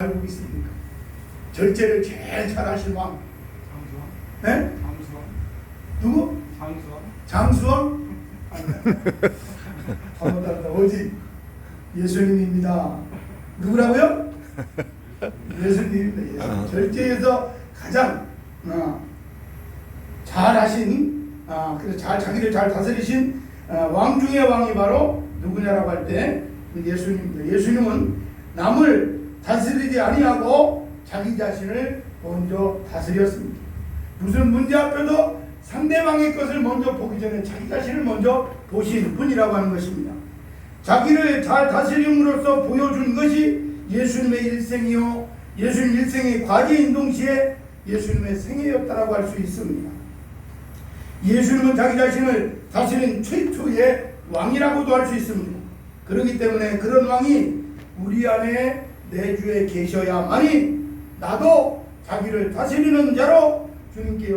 알고 있습니까? 절제를 제일 잘하신 왕. 장수왕? 네? 장수왕? 누구? 장수왕? 장수왕? 잘못 알았다. 오직 예수님입니다. 누구라고요? 예수님입니다. 예수. 절제에서 가장 어, 잘하신, 어, 그래서 잘 자기를 잘 다스리신 어, 왕 중의 왕이 바로 누구냐라고 할 때 예수님입니다. 예수님은 남을 다스리지 아니하고 자기 자신을 먼저 다스렸습니다. 무슨 문제 앞에도 상대방의 것을 먼저 보기 전에 자기 자신을 먼저 보신 분이라고 하는 것입니다. 자기를 잘 다스림으로써 보여준 것이 예수님의 일생이요 예수님 일생의 과제인 동시에 예수님의 생애였다라고 할 수 있습니다. 예수님은 자기 자신을 다스린 최초의 왕이라고도 할 수 있습니다. 그렇기 때문에 그런 왕이 우리 안에 내주에 계셔야만이 나도 자기를 다스리는 자로 주님께